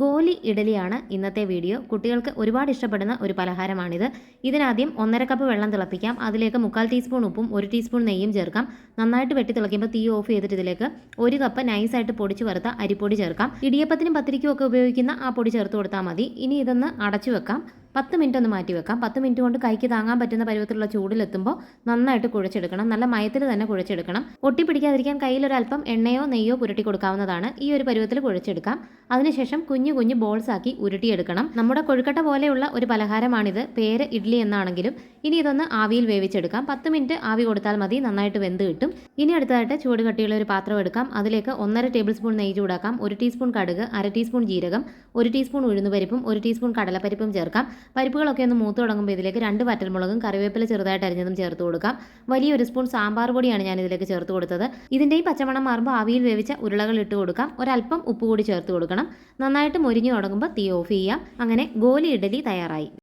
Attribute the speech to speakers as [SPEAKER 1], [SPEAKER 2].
[SPEAKER 1] ഗോലി ഇഡലിയാണ് ഇന്നത്തെ വീഡിയോ. കുട്ടികൾക്ക് ഒരുപാട് ഇഷ്ടപ്പെടുന്ന ഒരു പലഹാരമാണിത്. ഇതിനാദ്യം ഒന്നര കപ്പ് വെള്ളം തിളപ്പിക്കാം. അതിലേക്ക് മുക്കാൽ ടീസ്പൂൺ ഉപ്പും ഒരു ടീസ്പൂൺ നെയ്യും ചേർക്കാം. നന്നായിട്ട് വെട്ടി തിളയ്ക്കുമ്പോൾ തീ ഓഫ് ചെയ്തിട്ട് ഇതിലേക്ക് ഒരു കപ്പ് നൈസായിട്ട് പൊടിച്ച് വറുത്ത അരിപ്പൊടി ചേർക്കാം. ഇടിയപ്പത്തിനും പത്തിരിക്കും ഒക്കെ ഉപയോഗിക്കുന്ന ആ പൊടി ചേർത്ത് കൊടുത്താൽ മതി. ഇനി ഇതൊന്ന് അടച്ചു വെക്കാം. പത്ത് മിനിറ്റ് ഒന്ന് മാറ്റി വെക്കാം. പത്ത് മിനിറ്റ് കൊണ്ട് കൈക്ക് താങ്ങാൻ പറ്റുന്ന പരുവത്തിലുള്ള ചൂടിലെത്തുമ്പോൾ നന്നായിട്ട് കുഴച്ചെടുക്കണം. നല്ല മയത്തിൽ തന്നെ കുഴച്ചെടുക്കണം. ഒട്ടിപ്പിടിക്കാതിരിക്കാൻ കയ്യിലൊരല്പം എണ്ണയോ നെയ്യോ പുരട്ടി കൊടുക്കാവുന്നതാണ്. ഈ ഒരു പരുവത്തിൽ കുഴച്ചെടുക്കാം. അതിനുശേഷം കുഞ്ഞു കുഞ്ഞു ബോൾസ് ആക്കി ഉരുട്ടിയെടുക്കണം. നമ്മുടെ കൊഴുക്കട്ട പോലെയുള്ള ഒരു പലഹാരമാണിത്. പേര് ഇഡ്ലി എന്നാണെങ്കിലും ഇനി ഇതൊന്ന് ആവിയിൽ വേവിച്ചെടുക്കാം. പത്ത് മിനിറ്റ് ആവി കൊടുത്താൽ മതി. നന്നായിട്ട് വെന്ത് കിട്ടും. ഇനി അടുത്തതായിട്ട് ചൂട് കട്ടിയുള്ള ഒരു പാത്രം എടുക്കാം. അതിലേക്ക് ഒന്നര ടേബിൾ സ്പൂൺ നെയ്യ് ചൂടാക്കാം. ഒരു ടീസ്പൂൺ കടുക് അര ടീസ്പൂൺ ജീരകം ഒരു ടീസ്പൂൺ ഉഴുന്നുപരിപ്പും ഒരു ടീസ്പൂൺ കടലപ്പരിപ്പും ചേർക്കാം. പരിപ്പുകളൊക്കെ ഒന്ന് മൂത്ത് തുടങ്ങുമ്പോൾ ഇതിലേക്ക് രണ്ട് വറ്റൽമുളകും കറിവേപ്പില ചെറുതായിട്ട് അരിഞ്ഞതും ചേർത്ത് കൊടുക്കാം. വലിയൊരു സ്പൂൺ സാമ്പാർ പൊടിയാണ് ഞാൻ ഇതിലേക്ക് ചേർത്ത് കൊടുത്തത്. ഇതിന്റെയും പച്ചമണം മാറുമ്പോൾ ആവിയിൽ വേവിച്ച ഉരുളകൾ ഇട്ട് കൊടുക്കാം. ഒരല്പം ഉപ്പ് കൂടി ചേർത്ത് കൊടുക്കണം. നന്നായിട്ട് മൊരിഞ്ഞു തുടങ്ങുമ്പോൾ തീ ഓഫ് ചെയ്യാം. അങ്ങനെ ഗോലി ഇഡലി തയ്യാറായി.